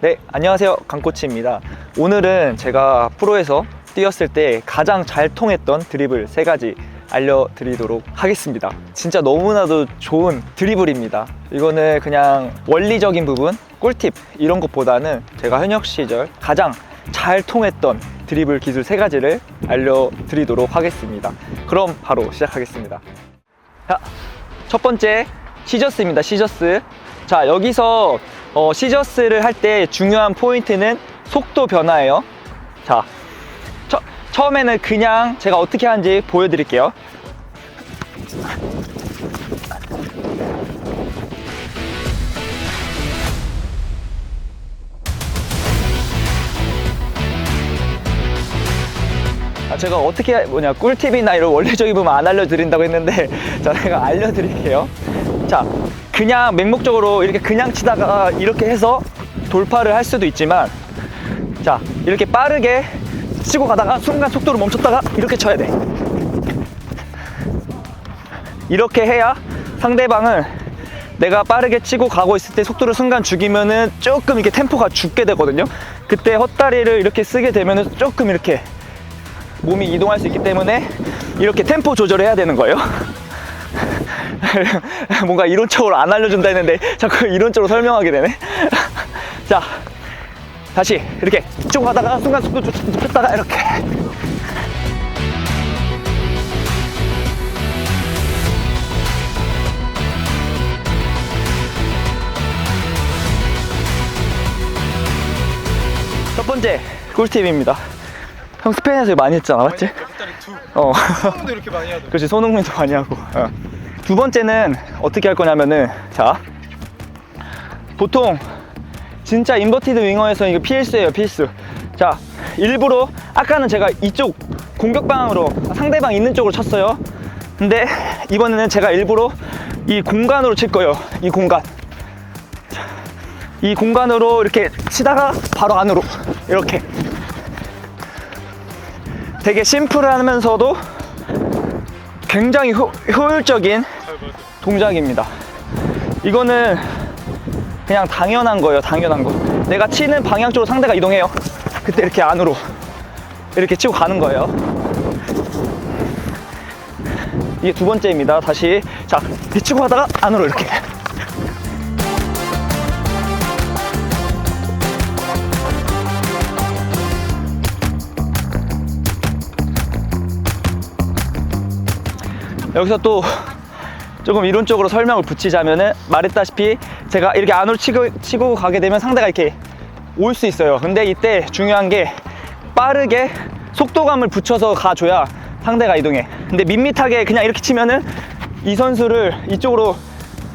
네, 안녕하세요. 강코치입니다. 오늘은 제가 프로에서 뛰었을 때 가장 잘 통했던 드리블 세 가지 알려드리도록 하겠습니다. 진짜 너무나도 좋은 드리블입니다. 이거는 그냥 원리적인 부분, 꿀팁 이런 것보다는 제가 현역 시절 가장 잘 통했던 드리블 기술 세 가지를 알려드리도록 하겠습니다. 그럼 바로 시작하겠습니다. 자, 첫 번째 시저스입니다. 시저스. 자, 여기서 어, 시저스를 할 때 중요한 포인트는 속도 변화예요. 자, 처, 처음에는 그냥 제가 어떻게 하는지 보여드릴게요. 아, 제가 어떻게 하- 뭐냐 꿀팁이나 이런 원리적인 부분 안 알려드린다고 했는데 자 제가 알려드릴게요 자 그냥 맹목적으로 이렇게 그냥 치다가 이렇게 해서 돌파를 할 수도 있지만 자 이렇게 빠르게 치고 가다가 순간 속도를 멈췄다가 이렇게 쳐야 돼 이렇게 해야 상대방은 내가 빠르게 치고 가고 있을 때 속도를 순간 죽이면은 조금 이렇게 템포가 죽게 되거든요 그때 헛다리를 이렇게 쓰게 되면은 조금 이렇게 몸이 이동할 수 있기 때문에 이렇게 템포 조절을 해야 되는 거예요. 뭔가 이론적으로 안 알려준다 했는데 자꾸 이론적으로 설명하게 되네. 자, 다시 이렇게 쭉 가다가 순간 속도 줬다가 이렇게. 첫 번째 꿀팁입니다. 형 스페인에서 많이 했잖아, 맞지? 어. 손도 이렇게 많이 하더라고. 그렇지 손흥민도 많이 하고 어. 두 번째는 어떻게 할 거냐면은 자 보통 진짜 인버티드 윙어에서는 이거 필수예요 필수. 자 일부러 아까는 제가 이쪽 공격 방향으로 상대방 있는 쪽으로 쳤어요. 근데 이번에는 제가 일부러 이 공간으로 칠 거예요 이 공간. 자, 이 공간으로 이렇게 치다가 바로 안으로 이렇게. 되게 심플하면서도 굉장히 효, 효율적인. 동작입니다. 이거는 그냥 당연한 거예요. 당연한 거. 내가 치는 방향 쪽으로 상대가 이동해요. 그때 이렇게 안으로 이렇게 치고 가는 거예요. 이게 두 번째입니다. 다시 자, 이렇게 치고 가다가 안으로 이렇게. 여기서 또 조금 이론적으로 설명을 붙이자면은 말했다시피 제가 이렇게 안으로 치고, 치고 가게 되면 상대가 이렇게 올 수 있어요. 근데 이때 중요한 게 빠르게 속도감을 붙여서 가줘야 상대가 이동해. 근데 밋밋하게 그냥 이렇게 치면은 이 선수를 이쪽으로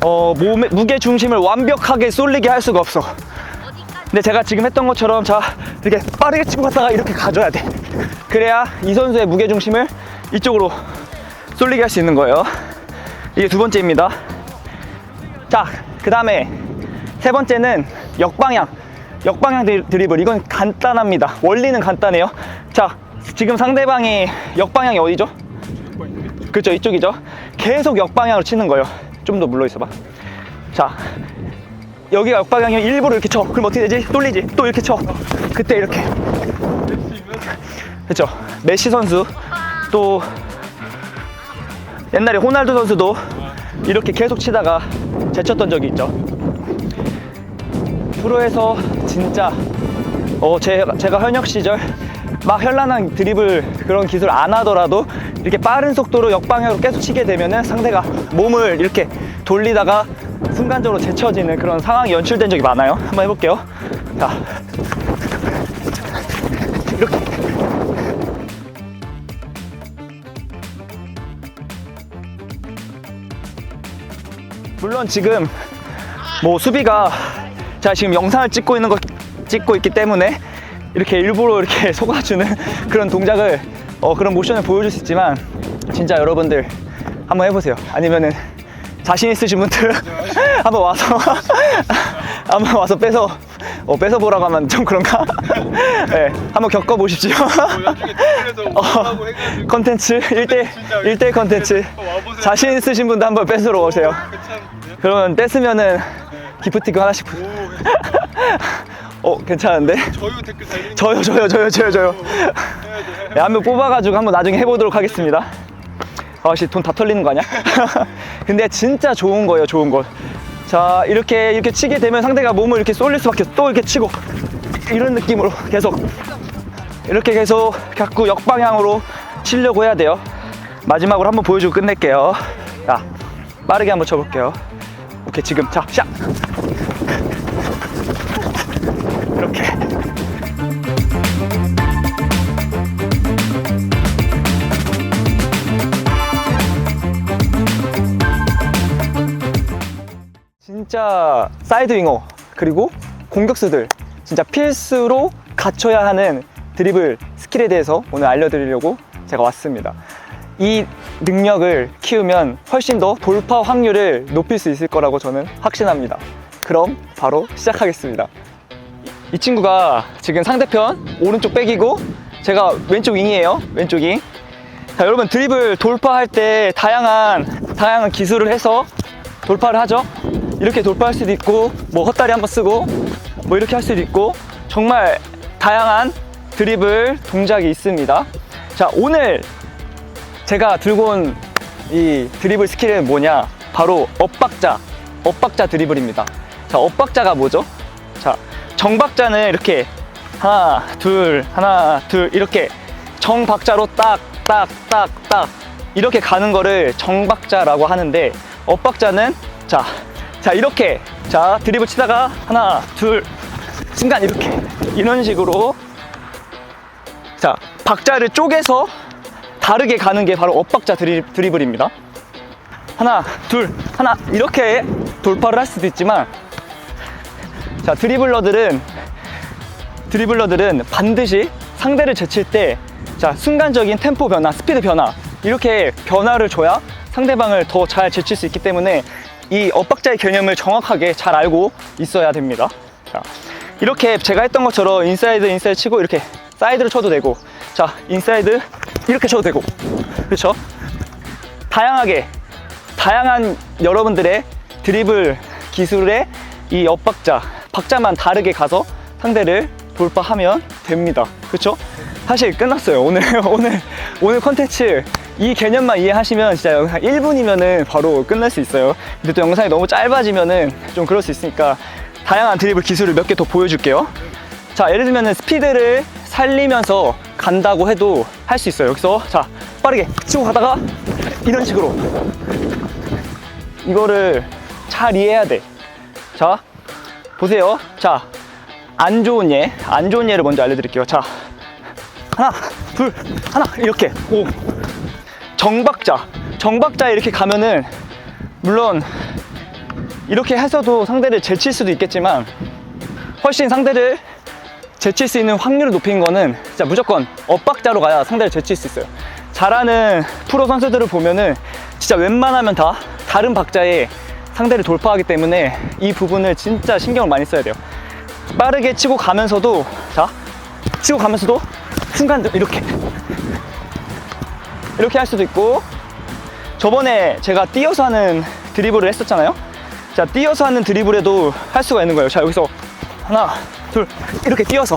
어, 몸의 무게 중심을 완벽하게 쏠리게 할 수가 없어. 근데 제가 지금 했던 것처럼 자 이렇게 빠르게 치고 갔다가 이렇게 가줘야 돼. 그래야 이 선수의 무게 중심을 이쪽으로 쏠리게 할 수 있는 거예요. 이게 두 번째입니다. 자, 그 다음에 세 번째는 역방향. 역방향 드- 드리블. 이건 간단합니다. 원리는 간단해요. 자, 지금 상대방이 역방향이 어디죠? 그렇죠, 이쪽이죠. 계속 역방향으로 치는 거예요. 좀 더 물러 있어봐. 자, 여기가 역방향이면 일부러 이렇게 쳐. 그럼 어떻게 되지? 쏠리지. 또 이렇게 쳐. 그때 이렇게. 그렇죠. 메시 선수 또 옛날에 호날두 선수도 이렇게 계속 치다가 제쳤던 적이 있죠. 프로에서 진짜 어 제가, 제가 현역 시절 막 현란한 드리블 그런 기술 안 하더라도 이렇게 빠른 속도로 역방향으로 계속 치게 되면은 상대가 몸을 이렇게 돌리다가 순간적으로 제쳐지는 그런 상황이 연출된 적이 많아요. 한번 해볼게요. 자, 물론 지금 뭐 수비가 제가 지금 영상을 찍고 있는 거 찍고 있기 때문에 이렇게 일부러 이렇게 속아주는 그런 동작을 어, 그런 모션을 보여줄 수 있지만 진짜 여러분들 한번 해보세요. 아니면은 자신 있으신 분들 한번 와서 한번 와서 빼서 어, 뺏어 보라고 하면 좀 그런가? 네, 한번 겪어 보십시오. 뭐 어, 해가지고 컨텐츠 1대 진짜 1대 컨텐츠. 자신 있으신 분도 한번 뺏으러 오세요. 그러면 뗐으면은 기프티콘 하나씩 부- 오, 어 괜찮은데? 저요 댓글 달리는 저요 저요 저요 저요 저요. 네, 한명 뽑아가지고 한번 나중에 해보도록 하겠습니다. 아씨 돈 다 털리는 거 아니야? 근데 진짜 좋은 거예요 좋은 거자 이렇게 이렇게 치게 되면 상대가 몸을 이렇게 쏠릴 수밖에 없어. 또 이렇게 치고. 이런 느낌으로 계속. 이렇게 계속 자꾸 역방향으로 치려고 해야 돼요. 마지막으로 한번 보여주고 끝낼게요. 자 빠르게 한번 쳐볼게요 오케이 지금 자 시작 이렇게 진짜 사이드 윙어 그리고 공격수들 진짜 필수로 갖춰야 하는 드리블 스킬에 대해서 오늘 알려드리려고 제가 왔습니다. 이 능력을 키우면 훨씬 더 돌파 확률을 높일 수 있을 거라고 저는 확신합니다. 그럼 바로 시작하겠습니다. 이 친구가 지금 상대편 오른쪽 백이고 제가 왼쪽 윙이에요. 왼쪽 윙. 자, 여러분 드리블 돌파할 때 다양한 다양한 기술을 해서 돌파를 하죠. 이렇게 돌파할 수도 있고 뭐 헛다리 한번 쓰고 뭐 이렇게 할 수도 있고 정말 다양한 드리블 동작이 있습니다. 자, 오늘 제가 들고 온 이 드리블 스킬은 뭐냐? 바로 엇박자, 엇박자 드리블입니다. 자, 엇박자가 뭐죠? 자, 정박자는 이렇게 하나, 둘, 하나, 둘 이렇게 정박자로 딱, 딱, 딱, 딱 이렇게 가는 거를 정박자라고 하는데 엇박자는 자, 자 이렇게 자 드리블 치다가 하나, 둘 순간 이렇게 이런 식으로 자 박자를 쪼개서 다르게 가는 게 바로 엇박자 드리, 드리블입니다. 하나, 둘, 하나 이렇게 돌파를 할 수도 있지만 자 드리블러들은 드리블러들은 반드시 상대를 제칠 때 자 순간적인 템포 변화, 스피드 변화 이렇게 변화를 줘야 상대방을 더 잘 제칠 수 있기 때문에 이 엇박자의 개념을 정확하게 잘 알고 있어야 됩니다. 자 이렇게 제가 했던 것처럼 인사이드 인사이드 치고 이렇게 사이드로 쳐도 되고 자 인사이드 이렇게 쳐도 되고. 그렇죠? 다양하게 다양한 여러분들의 드리블 기술의 이 엇박자 박자만 다르게 가서 상대를 돌파하면 됩니다. 그렇죠? 사실 끝났어요. 오늘 오늘 오늘 컨텐츠 이 개념만 이해하시면 진짜 영상 1분이면은 바로 끝날 수 있어요. 근데 또 영상이 너무 짧아지면은 좀 그럴 수 있으니까 다양한 드리블 기술을 몇 개 더 보여줄게요 자 예를 들면은 스피드를 살리면서 간다고 해도 할 수 있어요 여기서 자 빠르게 치고 가다가 이런 식으로 이거를 잘 이해해야 돼자 보세요 자 안 좋은 예, 안 좋은 예를 먼저 알려드릴게요. 자, 하나, 둘, 하나, 이렇게. 오. 정박자. 정박자 이렇게 가면은, 물론, 이렇게 해서도 상대를 제칠 수도 있겠지만, 훨씬 상대를 제칠 수 있는 확률을 높인 거는 진짜 무조건 엇박자로 가야 상대를 제칠 수 있어요. 잘하는 프로 선수들을 보면은 진짜 웬만하면 다 다른 박자에 상대를 돌파하기 때문에 이 부분을 진짜 신경을 많이 써야 돼요. 빠르게 치고 가면서도 자 치고 가면서도 순간 이렇게 이렇게 할 수도 있고 저번에 제가 뛰어서 하는 드리블을 했었잖아요 자 뛰어서 하는 드리블에도 할 수가 있는 거예요 자 여기서 하나 둘 이렇게 뛰어서.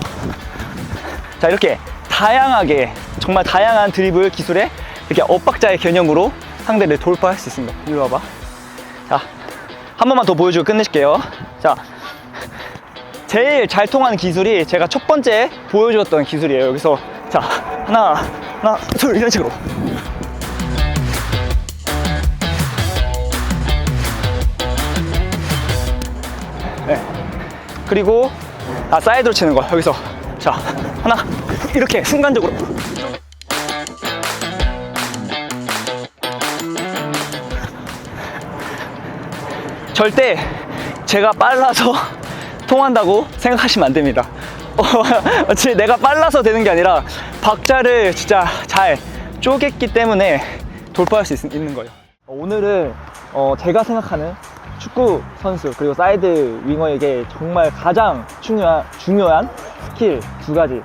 자 이렇게 다양하게 정말 다양한 드리블 기술에 이렇게 엇박자의 개념으로 상대를 돌파할 수 있습니다. 이리 와봐. 자한 번만 더 보여주고 끝내실게요. 자 제일 잘 통하는 기술이 제가 첫 번째 보여주었던 기술이에요. 여기서. 자 하나 하나 둘 이런 식으로. 네. 그리고 아 사이드로 치는 거 여기서 자 하나 이렇게 순간적으로 절대 제가 빨라서 통한다고 생각하시면 안 됩니다. 어, 지- 내가 빨라서 되는 게 아니라 박자를 진짜 잘 쪼갰기 때문에 돌파할 수 있, 는 거예요. 오늘은 어, 제가 생각하는 축구 선수 그리고 사이드 윙어에게 정말 가장 중요한, 중요한 스킬 두 가지,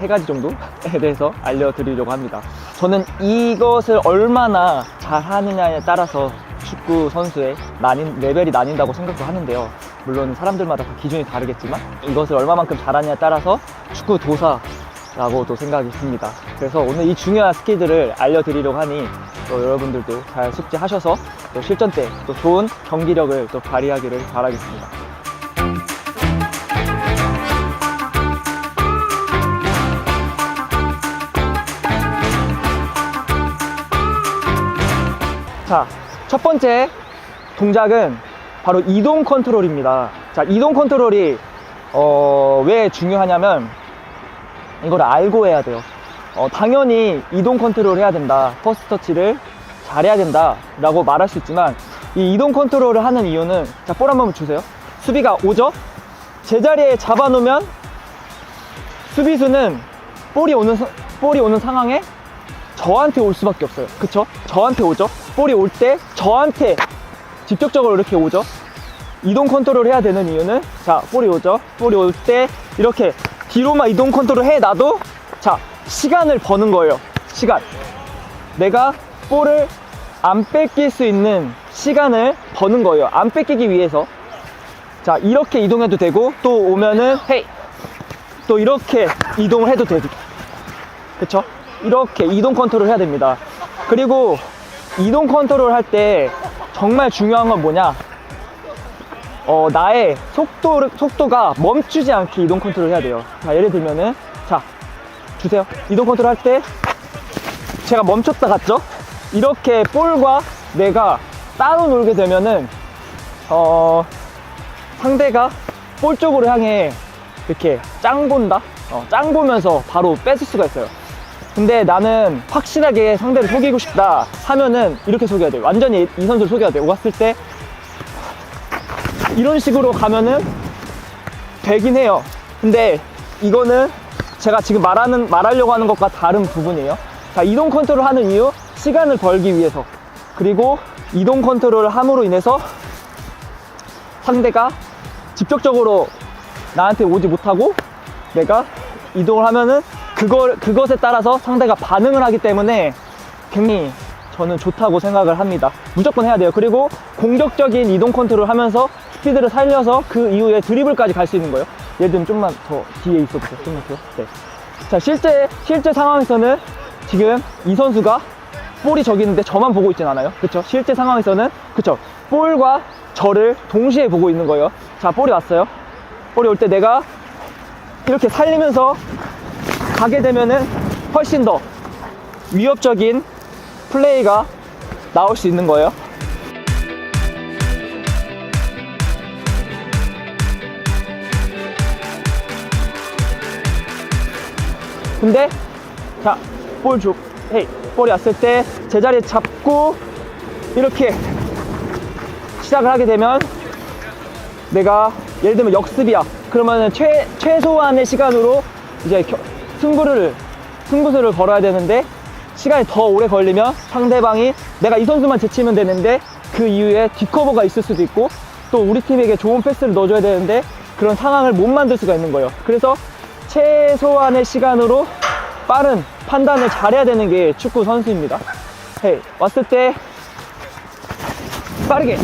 세 가지 정도에 대해서 알려드리려고 합니다. 저는 이것을 얼마나 잘 하느냐에 따라서 축구 선수의 나뉜, 레벨이 나뉜다고 생각도 하는데요. 물론 사람들마다 다 기준이 다르겠지만 이것을 얼마만큼 잘하냐에 따라서 축구 도사 라고도 생각이 듭니다. 그래서 오늘 이 중요한 스킬들을 알려드리려고 하니 또 여러분들도 잘 숙지하셔서 또 실전 때 또 좋은 경기력을 또 발휘하기를 바라겠습니다. 자, 첫 번째 동작은 바로 이동 컨트롤입니다. 자, 이동 컨트롤이 어, 왜 중요하냐면 이걸 알고 해야 돼요. 어, 당연히 이동 컨트롤 해야 된다. 퍼스트 터치를 잘해야 된다. 라고 말할 수 있지만 이 이동 컨트롤을 하는 이유는 자, 볼 한번 주세요. 수비가 오죠? 제자리에 잡아놓으면 수비수는 볼이 오는, 사- 볼이 오는 상황에 저한테 올 수밖에 없어요. 그쵸? 저한테 오죠? 볼이 올 때 저한테 직접적으로 이렇게 오죠? 이동 컨트롤 해야 되는 이유는 자, 볼이 오죠? 볼이 올 때 이렇게 뒤로만 이동 컨트롤 해 놔도 자, 시간을 버는 거예요. 시간. 내가 볼을 안 뺏길 수 있는 시간을 버는 거예요. 안 뺏기기 위해서. 자, 이렇게 이동해도 되고 또 오면은 헤이 또 이렇게 이동을 해도 되고 그쵸? 이렇게 이동 컨트롤 해야 됩니다. 그리고 이동 컨트롤 할 때 정말 중요한 건 뭐냐? 어, 나의 속도, 속도가 멈추지 않게 이동 컨트롤 해야 돼요. 자, 예를 들면은, 자, 주세요. 이동 컨트롤 할 때, 제가 멈췄다 갔죠? 이렇게 볼과 내가 따로 놀게 되면은, 어, 상대가 볼 쪽으로 향해 이렇게 짱 본다? 어, 짱 보면서 바로 뺏을 수가 있어요. 근데 나는 확실하게 상대를 속이고 싶다 하면은 이렇게 속여야 돼요. 완전히 이 선수를 속여야 돼요. 왔을 때 이런 식으로 가면은 되긴 해요. 근데 이거는 제가 지금 말하는, 말하려고 하는 것과 다른 부분이에요. 자, 이동 컨트롤 하는 이유, 시간을 벌기 위해서. 그리고 이동 컨트롤을 함으로 인해서 상대가 직접적으로 나한테 오지 못하고 내가 이동을 하면은 그걸, 그것에 따라서 상대가 반응을 하기 때문에 굉장히 저는 좋다고 생각을 합니다. 무조건 해야 돼요. 그리고 공격적인 이동 컨트롤 하면서 스피드를 살려서 그 이후에 드리블까지 갈 수 있는 거예요. 예를 들면 좀만 더 뒤에 있어 보세요. 좀만 더. 네. 자, 실제, 실제 상황에서는 지금 이 선수가 볼이 저기 있는데 저만 보고 있진 않아요. 그쵸? 실제 상황에서는, 그쵸? 볼과 저를 동시에 보고 있는 거예요. 자, 볼이 왔어요. 볼이 올 때 내가 이렇게 살리면서 가게 되면은 훨씬 더 위협적인 플레이가 나올 수 있는 거예요. 근데 자, 볼 줘. 헤이. 볼이 왔을 때 제자리에 잡고 이렇게 시작을 하게 되면 내가 예를 들면 역습이야. 그러면은 최, 최소한의 시간으로 이제 겨- 승부를, 승부수를 걸어야 되는데 시간이 더 오래 걸리면 상대방이 내가 이 선수만 제치면 되는데 그 이후에 뒷커버가 있을 수도 있고 또 우리 팀에게 좋은 패스를 넣어줘야 되는데 그런 상황을 못 만들 수가 있는 거예요. 그래서 최소한의 시간으로 빠른 판단을 잘해야 되는 게 축구 선수입니다. 헤이, 왔을 때 빠르게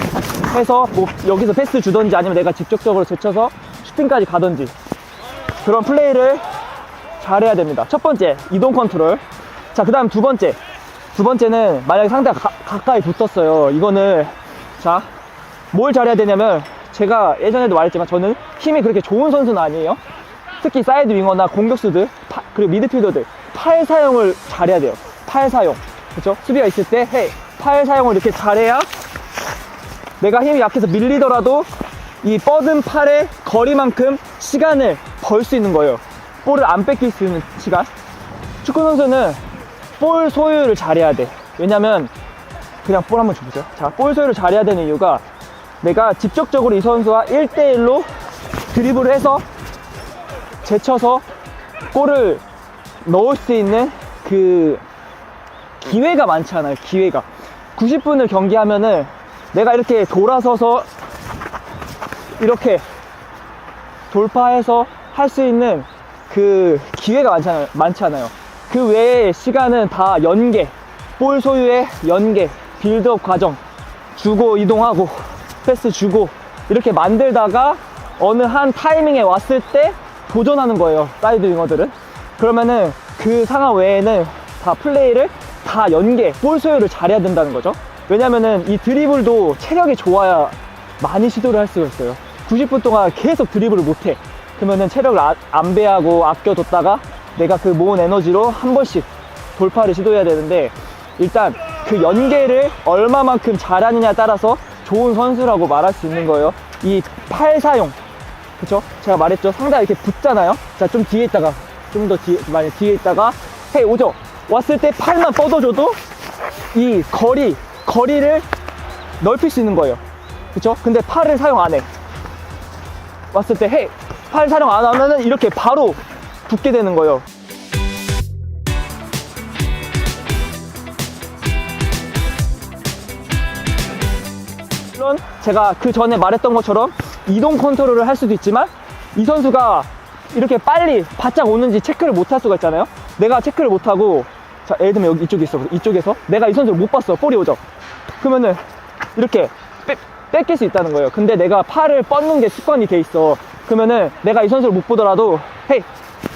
해서 뭐 여기서 패스 주던지 아니면 내가 직접적으로 제쳐서 슈팅까지 가던지 그런 플레이를 잘해야 됩니다. 첫 번째 이동 컨트롤. 자, 그 다음 두 번째. 두 번째는 만약에 상대가 가, 가까이 붙었어요. 이거는 자, 뭘 잘해야 되냐면 제가 예전에도 말했지만 저는 힘이 그렇게 좋은 선수는 아니에요. 특히 사이드 윙어나 공격수들 파- 그리고 미드필더들 팔 사용을 잘해야 돼요. 팔 사용. 그렇죠? 수비가 있을 때 헤이 팔 사용을 이렇게 잘해야 내가 힘이 약해서 밀리더라도 이 뻗은 팔의 거리만큼 시간을 벌 수 있는 거예요. 볼을 안 뺏길 수 있는 시간. 축구 선수는 볼 소유를 잘해야 돼. 왜냐면 그냥 볼 한번 줘보세요. 자, 볼 소유를 잘해야 되는 이유가 내가 직접적으로 이 선수와 1대1로 드리블을 해서 제쳐서 골을 넣을 수 있는 그 기회가 많지 않아요. 기회가. 90분을 경기하면은 내가 이렇게 돌아서서 이렇게 돌파해서 할 수 있는 그 기회가 많잖아요. 많지 않아요. 그 외의 시간은 다 연계, 볼 소유의 연계, 빌드업 과정, 주고 이동하고, 패스 주고, 이렇게 만들다가 어느 한 타이밍에 왔을 때 도전하는 거예요. 사이드 윙어들은. 그러면은 그 상황 외에는 다 플레이를 다 연계, 볼 소유를 잘해야 된다는 거죠. 왜냐면은 이 드리블도 체력이 좋아야 많이 시도를 할 수가 있어요. 90분 동안 계속 드리블을 못해. 그러면은 체력을 아- 안 배하고 아껴뒀다가 내가 그 모은 에너지로 한 번씩 돌파를 시도해야 되는데 일단 그 연계를 얼마만큼 잘하느냐에 따라서 좋은 선수라고 말할 수 있는 거예요. 이 팔 사용. 그쵸? 제가 말했죠. 상대가 이렇게 붙잖아요. 자, 좀 뒤에 있다가, 좀 더 뒤에, 많이 뒤에 있다가, 헤이, 오죠? 왔을 때 팔만 뻗어줘도 이 거리, 거리를 넓힐 수 있는 거예요. 그쵸? 근데 팔을 사용 안 해. 왔을 때, 헤이, 팔 사용 안 하면은 이렇게 바로 붙게 되는 거예요. 물론 제가 그 전에 말했던 것처럼 이동 컨트롤을 할 수도 있지만 이 선수가 이렇게 빨리 바짝 오는지 체크를 못 할 수가 있잖아요. 내가 체크를 못 하고 자 예를 들면 여기 이쪽에 있어 이쪽에서 내가 이 선수를 못 봤어 볼이 오죠. 그러면은 이렇게 뺏, 뺏길 수 있다는 거예요. 근데 내가 팔을 뻗는 게 습관이 돼 있어. 그러면은 내가 이 선수를 못 보더라도 헤이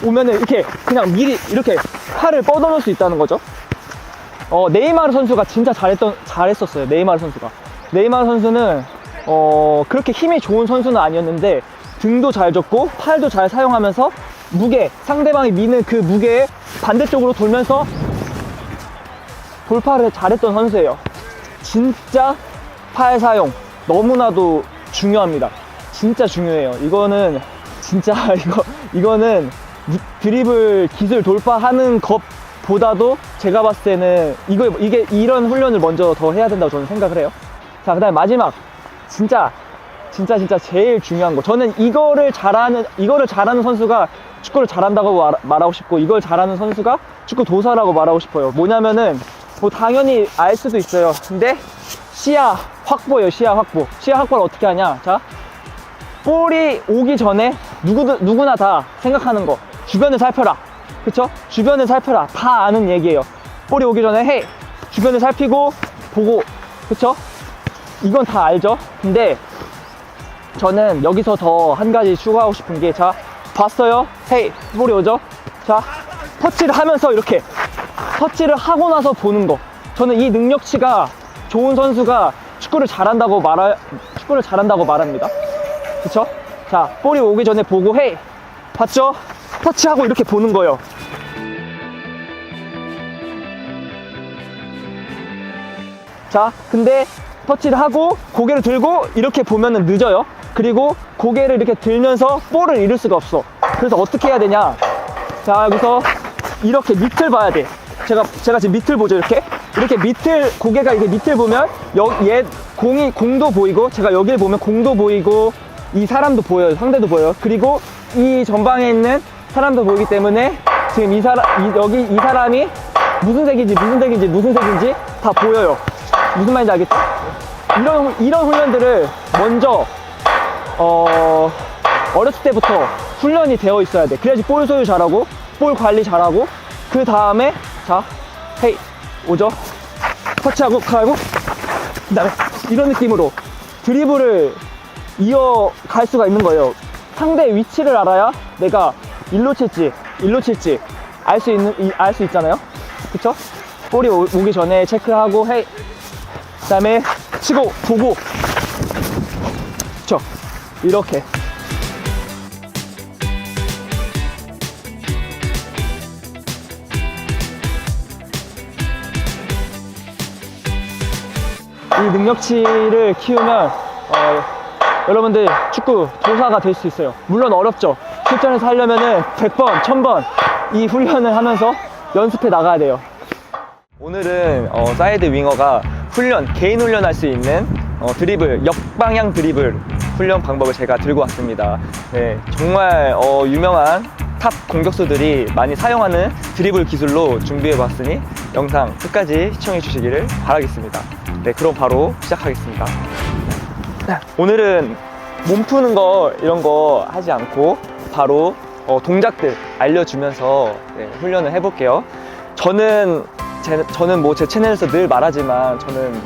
오면은 이렇게 그냥 미리 이렇게 팔을 뻗어놓을 수 있다는 거죠. 어, 네이마르 선수가 진짜 잘했던, 잘했었어요. 네이마르 선수가. 네이마르 선수는, 어, 그렇게 힘이 좋은 선수는 아니었는데, 등도 잘 줬고, 팔도 잘 사용하면서, 무게, 상대방이 미는 그 무게에 반대쪽으로 돌면서, 돌파를 잘했던 선수예요. 진짜 팔 사용, 너무나도 중요합니다. 진짜 중요해요. 이거는, 진짜, 이거, 이거는, 무- 드리블 기술 돌파하는 것보다도 제가 봤을 때는 이거 이게 이런 훈련을 먼저 더 해야 된다고 저는 생각을 해요. 자, 그다음에 마지막 진짜 진짜 진짜 제일 중요한 거. 저는 이거를 잘하는 이거를 잘하는 선수가 축구를 잘한다고 말, 말하고 싶고 이걸 잘하는 선수가 축구 도사라고 말하고 싶어요. 뭐냐면은 뭐 당연히 알 수도 있어요. 근데 시야 확보예요. 시야 확보. 시야 확보를 어떻게 하냐? 자, 볼이 오기 전에 누구, 누구나 다 생각하는 거 주변을 살펴라 그쵸? 주변을 살펴라 다 아는 얘기예요 볼이 오기 전에 헤이 주변을 살피고 보고 그쵸? 이건 다 알죠? 근데 저는 여기서 더 한 가지 추가하고 싶은 게 자 봤어요? 헤이 볼이 오죠? 자 터치를 하면서 이렇게 터치를 하고 나서 보는 거 저는 이 능력치가 좋은 선수가 축구를 잘한다고 말할 축구를 잘한다고 말합니다 그쵸? 자, 볼이 오기 전에 보고, 헤이! 봤죠? 터치하고 이렇게 보는 거예요. 자, 근데 터치를 하고 고개를 들고 이렇게 보면은 늦어요. 그리고 고개를 이렇게 들면서 볼을 잃을 수가 없어. 그래서 어떻게 해야 되냐? 자, 여기서 이렇게 밑을 봐야 돼. 제가, 제가 지금 밑을 보죠, 이렇게. 이렇게 밑을, 고개가 이렇게 밑을 보면, 여, 얘, 공이, 공도 보이고, 제가 여기를 보면 공도 보이고, 이 사람도 보여요. 상대도 보여요. 그리고 이 전방에 있는 사람도 보이기 때문에, 지금 이 사람, 이- 여기 이 사람이 무슨 색인지, 무슨 색인지, 무슨 색인지 다 보여요. 무슨 말인지 알겠죠? 이런, 후- 이런 훈련들을 먼저, 어, 어렸을 때부터 훈련이 되어 있어야 돼. 그래야지 볼 소유 잘하고, 볼 관리 잘하고, 그 다음에, 자, 헤이, 오죠? 터치하고, 가고, 그 다음에 이런 느낌으로 드리블을 이어갈 수가 있는 거예요. 상대의 위치를 알아야 내가 일로 칠지, 일로 칠지 알 수 있는, 알 수 있잖아요? 그쵸? 볼이 오- 오기 전에 체크하고, 헤이, 그 다음에 치고, 보고, 그쵸? 이렇게. 이 능력치를 키우면 어, 여러분들 축구 도사가 될 수 있어요. 물론 어렵죠. 실전에서 하려면은 100번, 1000번 이 훈련을 하면서 연습해 나가야 돼요. 오늘은 어, 사이드 윙어가 훈련, 개인 훈련할 수 있는 어, 드리블, 역방향 드리블 훈련 방법을 제가 들고 왔습니다. 네, 정말 어, 유명한 탑 공격수들이 많이 사용하는 드리블 기술로 준비해 봤으니 영상 끝까지 시청해 주시기를 바라겠습니다. 네, 그럼 바로 시작하겠습니다. 네, 오늘은 몸 푸는 거 이런 거 하지 않고 바로 어, 동작들 알려주면서 네, 훈련을 해볼게요. 저는 제, 저는 뭐 제 채널에서 늘 말하지만 저는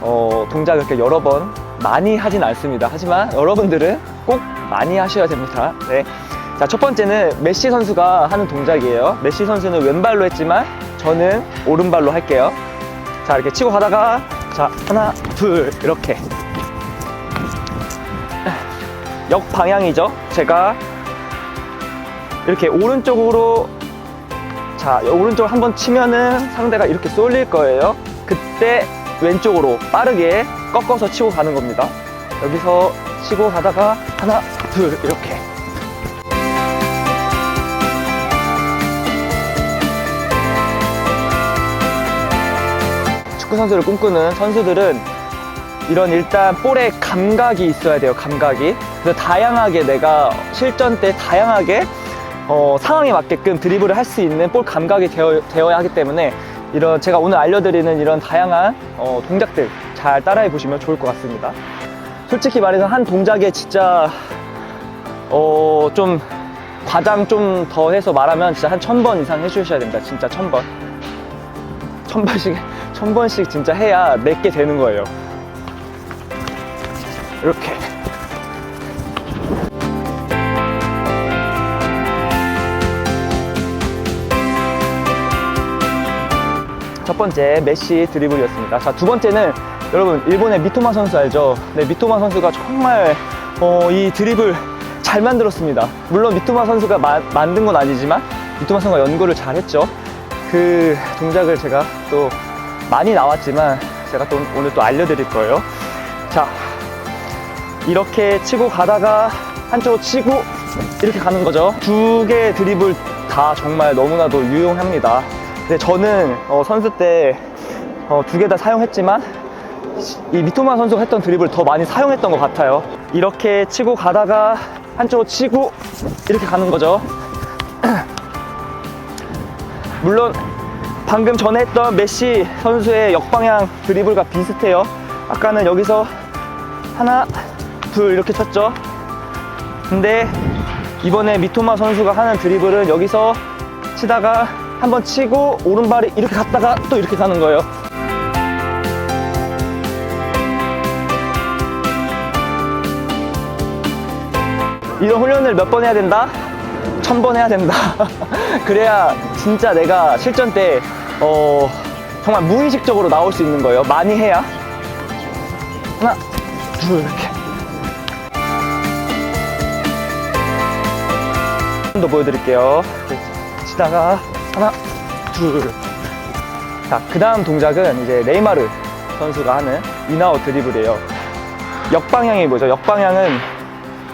어, 동작을 이렇게 여러 번 많이 하진 않습니다. 하지만 여러분들은 꼭 많이 하셔야 됩니다. 네. 자, 첫 번째는 메시 선수가 하는 동작이에요. 메시 선수는 왼발로 했지만 저는 오른발로 할게요. 자, 이렇게 치고 가다가 자, 하나, 둘, 이렇게. 역방향이죠. 제가 이렇게 오른쪽으로 자, 오른쪽 한번 치면은 상대가 이렇게 쏠릴 거예요. 그때 왼쪽으로 빠르게 꺾어서 치고 가는 겁니다. 여기서 치고 가다가 하나, 둘, 이렇게. 축구 선수를 꿈꾸는 선수들은 이런 일단 볼에 감각이 있어야 돼요. 감각이. 그래서 다양하게 내가 실전 때 다양하게 어, 상황에 맞게끔 드리블을 할 수 있는 볼 감각이 되어, 되어야 하기 때문에 이런 제가 오늘 알려드리는 이런 다양한 어, 동작들 잘 따라해 보시면 좋을 것 같습니다. 솔직히 말해서 한 동작에 진짜 어, 좀 과장 좀 더 해서 말하면 진짜 한 천 번 이상 해주셔야 됩니다. 진짜 천 번. 천 번씩, 천 번씩 진짜 해야 내게 되는 거예요. 이렇게. 첫 번째 메시 드리블이었습니다. 자, 두 번째는 여러분 일본의 미토마 선수 알죠? 네, 미토마 선수가 정말 어, 이 드리블 잘 만들었습니다. 물론 미토마 선수가 마- 만든 건 아니지만 미토마 선수가 연구를 잘 했죠. 그 동작을 제가 또 많이 나왔지만 제가 또 오늘 또 알려드릴 거예요. 자, 이렇게 치고 가다가 한쪽으로 치고 이렇게 가는 거죠. 두 개의 드리블 다 정말 너무나도 유용합니다. 근데 저는 어, 선수 때 두 개 다 사용했지만 이 미토마 선수가 했던 드리블 더 많이 사용했던 것 같아요. 이렇게 치고 가다가 한쪽으로 치고 이렇게 가는 거죠. 물론 방금 전에 했던 메시 선수의 역방향 드리블과 비슷해요. 아까는 여기서 하나, 둘 이렇게 쳤죠. 근데 이번에 미토마 선수가 하는 드리블은 여기서 치다가 한번 치고 오른발이 이렇게 갔다가 또 이렇게 가는 거예요. 이런 훈련을 몇 번 해야 된다? 천 번 해야 된다. 그래야 진짜 내가 실전 때, 어, 정말 무의식적으로 나올 수 있는 거예요. 많이 해야. 하나, 둘, 이렇게. 좀 더 보여드릴게요. 치다가, 하나, 둘. 자, 그 다음 동작은 이제 네이마르 선수가 하는 인아웃 드리블이에요. 역방향이 뭐죠? 역방향은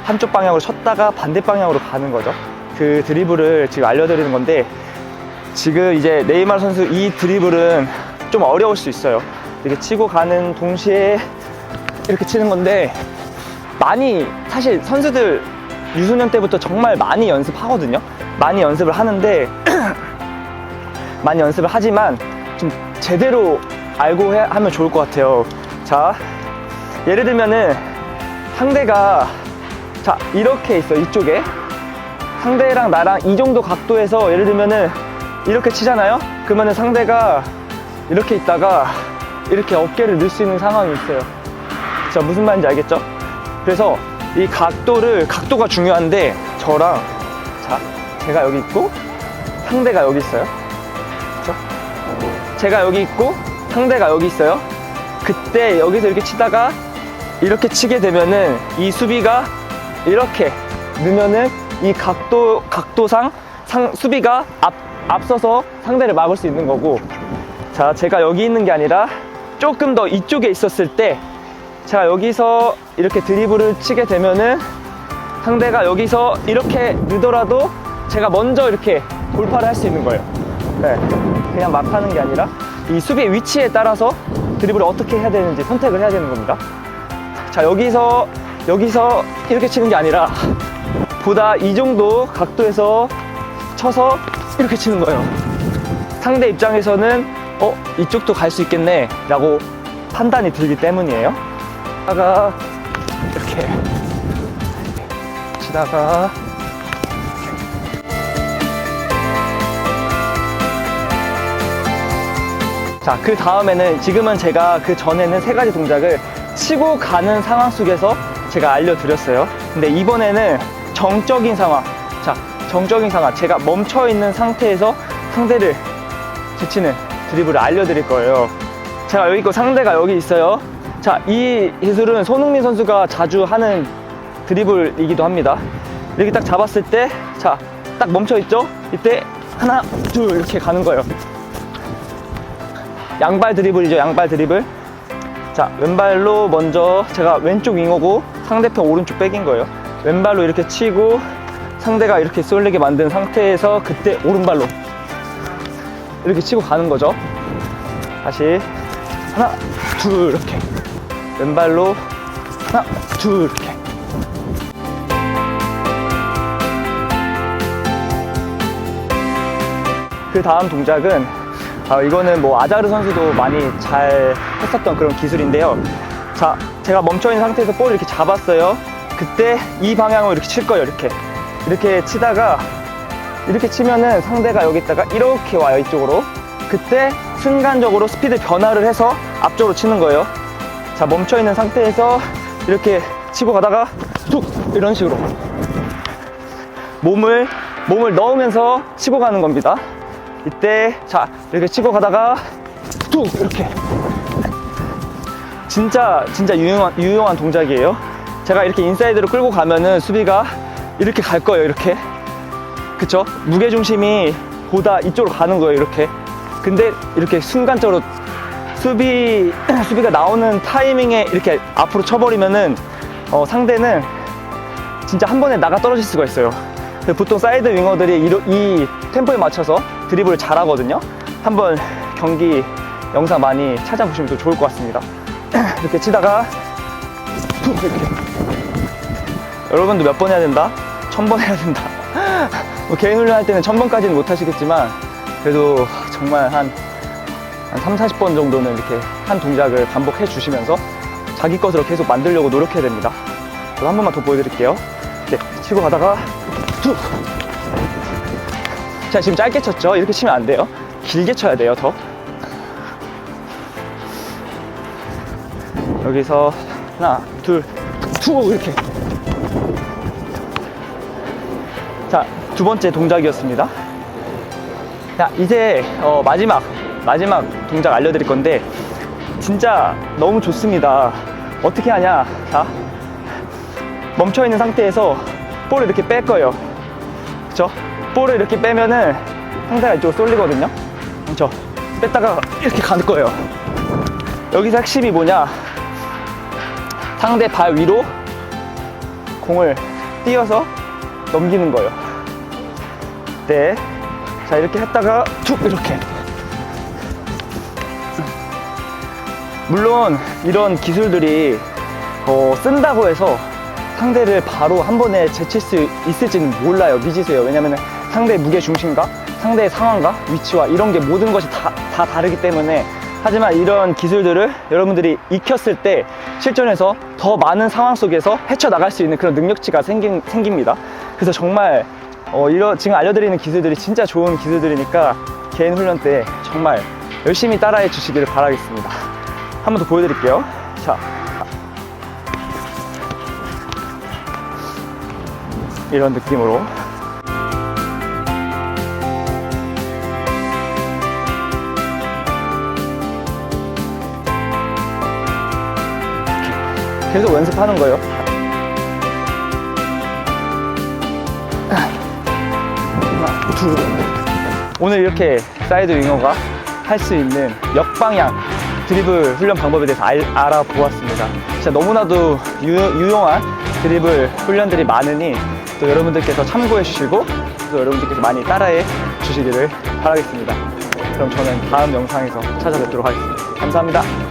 한쪽 방향으로 쳤다가 반대 방향으로 가는 거죠. 그 드리블을 지금 알려드리는 건데 지금 이제 네이마르 선수 이 드리블은 좀 어려울 수 있어요. 이렇게 치고 가는 동시에 이렇게 치는 건데 많이 사실 선수들 유소년 때부터 정말 많이 연습하거든요. 많이 연습을 하는데 많이 연습을 하지만 좀 제대로 알고 해- 하면 좋을 것 같아요. 자, 예를 들면은 상대가 자 이렇게 있어 이쪽에. 상대랑 나랑 이 정도 각도에서 예를 들면은 이렇게 치잖아요? 그러면은 상대가 이렇게 있다가 이렇게 어깨를 넣을 수 있는 상황이 있어요. 자 무슨 말인지 알겠죠? 그래서 이 각도를 각도가 중요한데 저랑 자 제가 여기 있고 상대가 여기 있어요 제가 여기 있고 상대가 여기 있어요. 그때 여기서 이렇게 치다가 이렇게 치게 되면은 이 수비가 이렇게 넣으면은 이 각도 각도상 상, 수비가 앞 앞서서 상대를 막을 수 있는 거고. 자 제가 여기 있는 게 아니라 조금 더 이쪽에 있었을 때 제가 여기서 이렇게 드리블을 치게 되면은 상대가 여기서 이렇게 넣더라도 제가 먼저 이렇게 돌파를 할 수 있는 거예요. 네, 그냥 막 하는 게 아니라 이 수비의 위치에 따라서 드리블을 어떻게 해야 되는지 선택을 해야 되는 겁니다. 자 여기서 여기서 이렇게 치는 게 아니라 보다 이 정도 각도에서 쳐서 이렇게 치는 거예요. 상대 입장에서는 어 이쪽도 갈 수 있겠네 라고 판단이 들기 때문이에요. 치다가 이렇게 치다가 자, 그 다음에는 지금은 제가 그 전에는 세 가지 동작을 치고 가는 상황 속에서 제가 알려드렸어요. 근데 이번에는 정적인 상황. 자, 정적인 상황. 제가 멈춰 있는 상태에서 상대를 제치는 드리블을 알려드릴 거예요. 자, 여기 있고 상대가 여기 있어요. 자, 이 기술은 손흥민 선수가 자주 하는 드리블이기도 합니다. 이렇게 딱 잡았을 때, 자, 딱 멈춰 있죠? 이때 하나, 둘 이렇게 가는 거예요. 양발 드리블이죠, 양발 드리블. 자, 왼발로 먼저 제가 왼쪽 윙어고 상대편 오른쪽 백인 거예요. 왼발로 이렇게 치고 상대가 이렇게 쏠리게 만든 상태에서 그때 오른발로 이렇게 치고 가는 거죠. 다시 하나, 둘 이렇게 왼발로 하나, 둘 이렇게. 그 다음 동작은 아, 이거는 뭐 아자르 선수도 많이 잘 했었던 그런 기술인데요. 자, 제가 멈춰 있는 상태에서 볼을 이렇게 잡았어요. 그때 이 방향으로 이렇게 칠 거예요. 이렇게 이렇게 치다가 이렇게 치면은 상대가 여기다가 이렇게 와요. 이쪽으로. 그때 순간적으로 스피드 변화를 해서 앞쪽으로 치는 거예요. 자, 멈춰 있는 상태에서 이렇게 치고 가다가 툭 이런 식으로 몸을 몸을 넣으면서 치고 가는 겁니다. 이때 자 이렇게 치고 가다가 툭 이렇게 진짜 진짜 유용한 유용한 동작이에요. 제가 이렇게 인사이드로 끌고 가면은 수비가 이렇게 갈 거예요. 이렇게 그쵸? 무게 중심이 보다 이쪽으로 가는 거예요. 이렇게 근데 이렇게 순간적으로 수비 수비가 나오는 타이밍에 이렇게 앞으로 쳐버리면은 어, 상대는 진짜 한 번에 나가 떨어질 수가 있어요. 보통 사이드 윙어들이 이러- 이 템포에 맞춰서 드리블을 잘하거든요. 한번 경기 영상 많이 찾아보시면 또 좋을 것 같습니다. 이렇게 치다가 툭 이렇게 여러분도 몇 번 해야 된다? 천 번 해야 된다. 뭐 개인 훈련할 때는 천 번까지는 못 하시겠지만 그래도 정말 한, 한 3, 40번 정도는 이렇게 한 동작을 반복해 주시면서 자기 것으로 계속 만들려고 노력해야 됩니다. 한 번만 더 보여드릴게요. 네, 치고 가다가 툭! 자, 지금 짧게 쳤죠? 이렇게 치면 안 돼요. 길게 쳐야 돼요, 더. 여기서 하나, 둘, 툭! 이렇게. 자, 두 번째 동작이었습니다. 자, 이제 어, 마지막, 마지막 동작 알려드릴 건데, 진짜 너무 좋습니다. 어떻게 하냐? 자, 멈춰 있는 상태에서 볼을 이렇게 뺄 거예요. 그쵸? 볼을 이렇게 빼면은 상대가 이쪽으로 쏠리거든요. 그쵸? 뺐다가 이렇게 가는 거예요. 여기서 핵심이 뭐냐? 상대 발 위로 공을 띄어서 넘기는 거예요. 네. 자, 이렇게 했다가 툭! 이렇게. 물론 이런 기술들이 어, 쓴다고 해서 상대를 바로 한 번에 제칠 수 있을지는 몰라요. 미지수예요. 왜냐면 상대의 무게 중심과 상대의 상황과 위치와 이런 게 모든 것이 다, 다 다르기 때문에 하지만 이런 기술들을 여러분들이 익혔을 때 실전에서 더 많은 상황 속에서 헤쳐나갈 수 있는 그런 능력치가 생긴, 생깁니다. 그래서 정말 어, 이런 지금 알려드리는 기술들이 진짜 좋은 기술들이니까 개인 훈련 때 정말 열심히 따라해 주시기를 바라겠습니다. 한 번 더 보여드릴게요. 자, 이런 느낌으로 계속 연습하는 거예요. 오늘 이렇게 사이드 윙어가 할 수 있는 역방향 드리블 훈련 방법에 대해서 알, 알아보았습니다. 진짜 너무나도 유, 유용한 드리블 훈련들이 많으니 또 여러분들께서 참고해 주시고 또 여러분들께서 많이 따라해 주시기를 바라겠습니다. 그럼 저는 다음 영상에서 찾아뵙도록 하겠습니다. 감사합니다.